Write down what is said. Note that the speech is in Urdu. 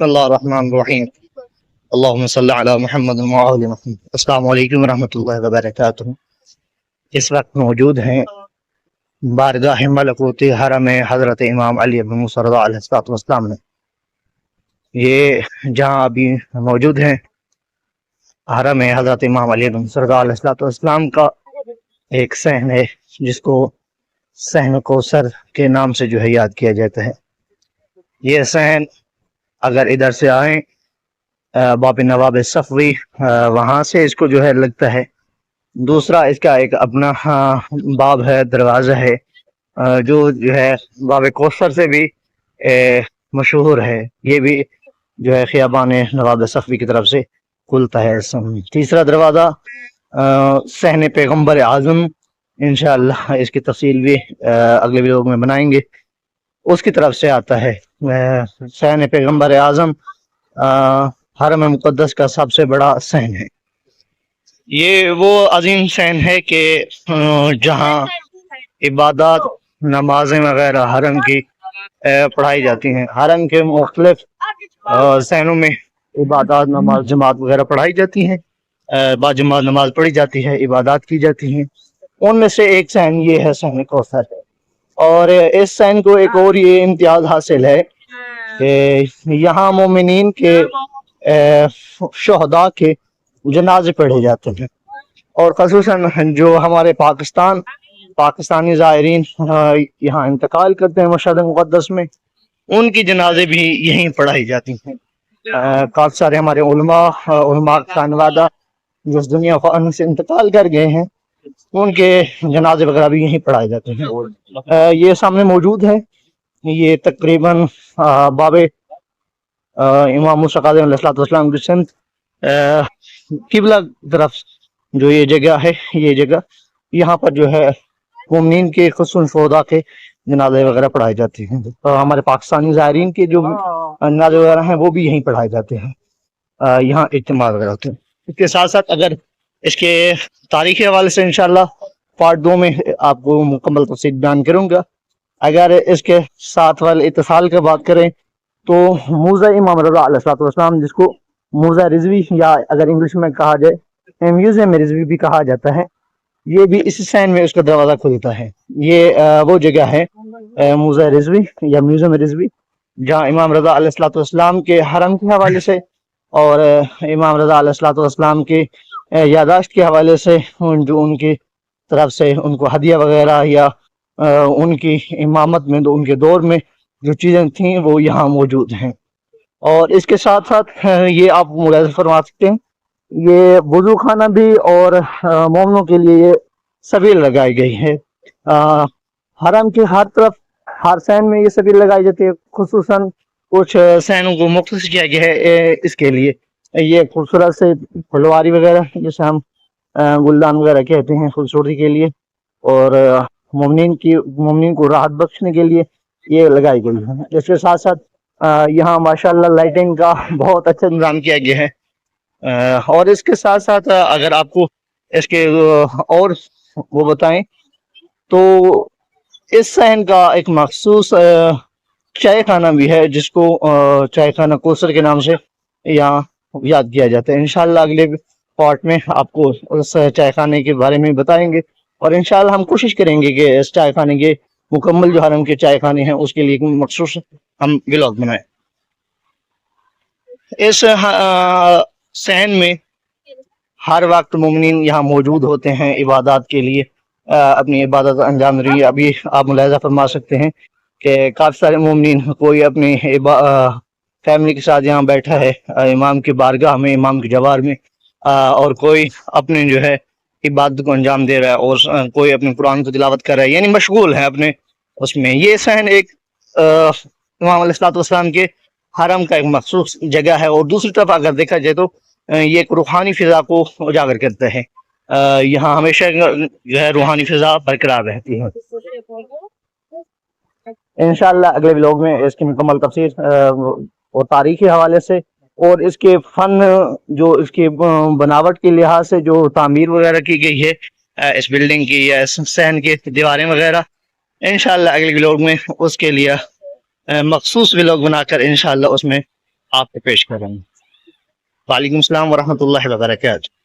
بسم اللہ الرحمن الرحیم. اللہم صلی علی محمد وعلی محمد. السلام علیکم ورحمۃ اللہ وبرکاتہ. اس وقت موجود ہیں بارگاہ ملکوت حرم حضرت امام علی بن موسیٰ رضا علیہ السلام میں یہ جہاں ابھی موجود ہیں حرم حضرت امام علی بن موسیٰ رضا علیہ السلام کا ایک سہن ہے، جس کو سہن کوثر کے نام سے جو ہے یاد کیا جاتا ہے. یہ سہن اگر ادھر سے آئیں باب نواب صفوی وہاں سے اس کو جو ہے لگتا ہے۔ دوسرا اس کا ایک اپنا باب ہے، دروازہ ہے جو جو ہے باب کوثر سے بھی مشہور ہے۔ یہ بھی جو ہے خیابان نواب صفوی کی طرف سے کھلتا ہے۔ تیسرا دروازہ سہن پیغمبر اعظم۔ انشاءاللہ اس کی تفصیل بھی اگلے ویڈیو میں بنائیں گے۔ اس کی طرف سے آتا ہے۔ سہن پیغمبر اعظم حرم مقدس کا سب سے بڑا سہن ہے۔ یہ وہ عظیم سہن ہے کہ جہاں عبادات، نمازیں وغیرہ حرم کی پڑھائی جاتی ہیں۔ حرم کے مختلف سہنوں میں عبادات، نماز، جماعت وغیرہ پڑھائی جاتی ہیں۔ با جماعت نماز پڑھی جاتی ہے، عبادات کی جاتی ہیں۔ ان میں سے ایک سہن یہ ہے سہن کوثر ہے۔ اور اس سین کو ایک اور یہ امتیاز حاصل ہے کہ یہاں مومنین کے شہداء کے جنازے پڑھے جاتے ہیں۔ اور خصوصاً جو ہمارے پاکستان، پاکستانی زائرین یہاں انتقال کرتے ہیں مشہد مقدس میں، ان کی جنازے بھی یہیں پڑھائی جاتی ہیں۔ کافی سارے ہمارے علماء علماء خانوادہ جو اس دنیا سے انتقال کر گئے ہیں ان کے جنازے وغیرہ بھی یہیں پڑھائے جاتے ہیں۔ یہ سامنے موجود ہے۔ یہ تقریباً باب امام علیہ السلام قبلہ طرف جو یہ جگہ ہے یہ جگہ یہاں پر جو ہے مومنین کے خصوص سودا کے جنازے وغیرہ پڑھائے جاتے ہیں۔ ہمارے پاکستانی زائرین کے جو جنازے وغیرہ ہیں وہ بھی یہیں پڑھائے جاتے ہیں۔ یہاں اجتماع وغیرہ ہوتے ہیں۔ اس کے ساتھ ساتھ اگر اس کے تاریخی حوالے سے انشاءاللہ پارٹ دو میں آپ کو مکمل تفصیل بیان کروں گا۔ اگر اس کے ساتھ والے اتصال کا بات کریں تو موزہ امام رضا علیہ السلام جس کو موزہ رضوی یا اگر انگلش میں کہا جائے میوزیم رضوی بھی کہا جاتا ہے، یہ بھی اس سین میں اس کا دروازہ کھلتا ہے۔ یہ وہ جگہ ہے موزہ رضوی یا میوزیم رضوی، جہاں امام رضا علیہ السلام کے حرم کے حوالے سے اور امام رضا علیہ السلام کے یاداشت کے حوالے سے جو ان کی طرف سے ان کو ہدیہ وغیرہ یا ان کی امامت میں ان کے دور میں جو چیزیں تھیں وہ یہاں موجود ہیں۔ اور اس کے ساتھ ساتھ یہ آپ ملاحظہ فرما سکتے ہیں، یہ وضو خانہ بھی اور مومنوں کے لیے یہ سبیل لگائی گئی ہے۔ حرم کے ہر طرف ہر سین میں یہ سبیل لگائی جاتی ہے، خصوصاً کچھ سینوں کو مختص کیا گیا ہے اس کے لیے۔ یہ خوبصورت سے پھلواری وغیرہ جسے ہم گلدان وغیرہ کہتے ہیں خوبصورتی کے لیے اور ممنین کی ممنین کو راحت بخشنے کے لیے یہ لگائی گئی ہے۔ اس کے ساتھ ساتھ یہاں ماشاءاللہ لائٹنگ کا بہت اچھا انتظام کیا گیا ہے۔ اور اس کے ساتھ ساتھ اگر آپ کو اس کے اور وہ بتائیں تو اس سہن کا ایک مخصوص چائے خانہ بھی ہے جس کو چائے خانہ کوسر کے نام سے یہاں یاد کیا جاتا ہے۔ انشاءاللہ اگلے پارٹ میں آپ کو اس چائے خانے کے بارے میں بتائیں گے اور انشاءاللہ ہم کوشش کریں گے کہ اس چائے خانے کے مکمل جو حرم کے چائے خانے ہیں اس کے لیے مخصوص ہم ولاگ بنائیں۔ اس سہن میں ہر وقت مومنین یہاں موجود ہوتے ہیں عبادات کے لیے۔ اپنی عبادت انجام رہی ہے ابھی آپ ملاحظہ فرما سکتے ہیں کہ کافی سارے مومنین کوئی اپنی فیملی کے ساتھ یہاں بیٹھا ہے امام کی بارگاہ میں، امام کی جوار میں اور کوئی اپنے جو ہے عبادت کو انجام دے رہا ہے اور کوئی اپنے قرآن کو تلاوت کر رہا ہے یعنی مشغول ہے اپنے اس میں۔ یہ سہن ایک امام علیہ والسلام کے حرم کا ایک مخصوص جگہ ہے۔ اور دوسری طرف اگر دیکھا جائے تو یہ ایک روحانی فضا کو اجاگر کرتا ہے۔ یہاں ہمیشہ جو ہے روحانی فضا برقرار رہتی ہے۔ انشاءاللہ اگلے لوگ میں اس کی مکمل تفصیل اور تاریخی حوالے سے اور اس کے فن جو اس کی بناوٹ کے لحاظ سے جو تعمیر وغیرہ کی گئی ہے اس بلڈنگ کی یا اس سہن کی دیواریں وغیرہ، انشاءاللہ اگلے ولاگ میں اس کے لیے مخصوص ولاگ بنا کر انشاءاللہ اس میں آپ کو پیش کریں گے۔ وعلیکم السلام ورحمۃ اللہ وبرکاتہ۔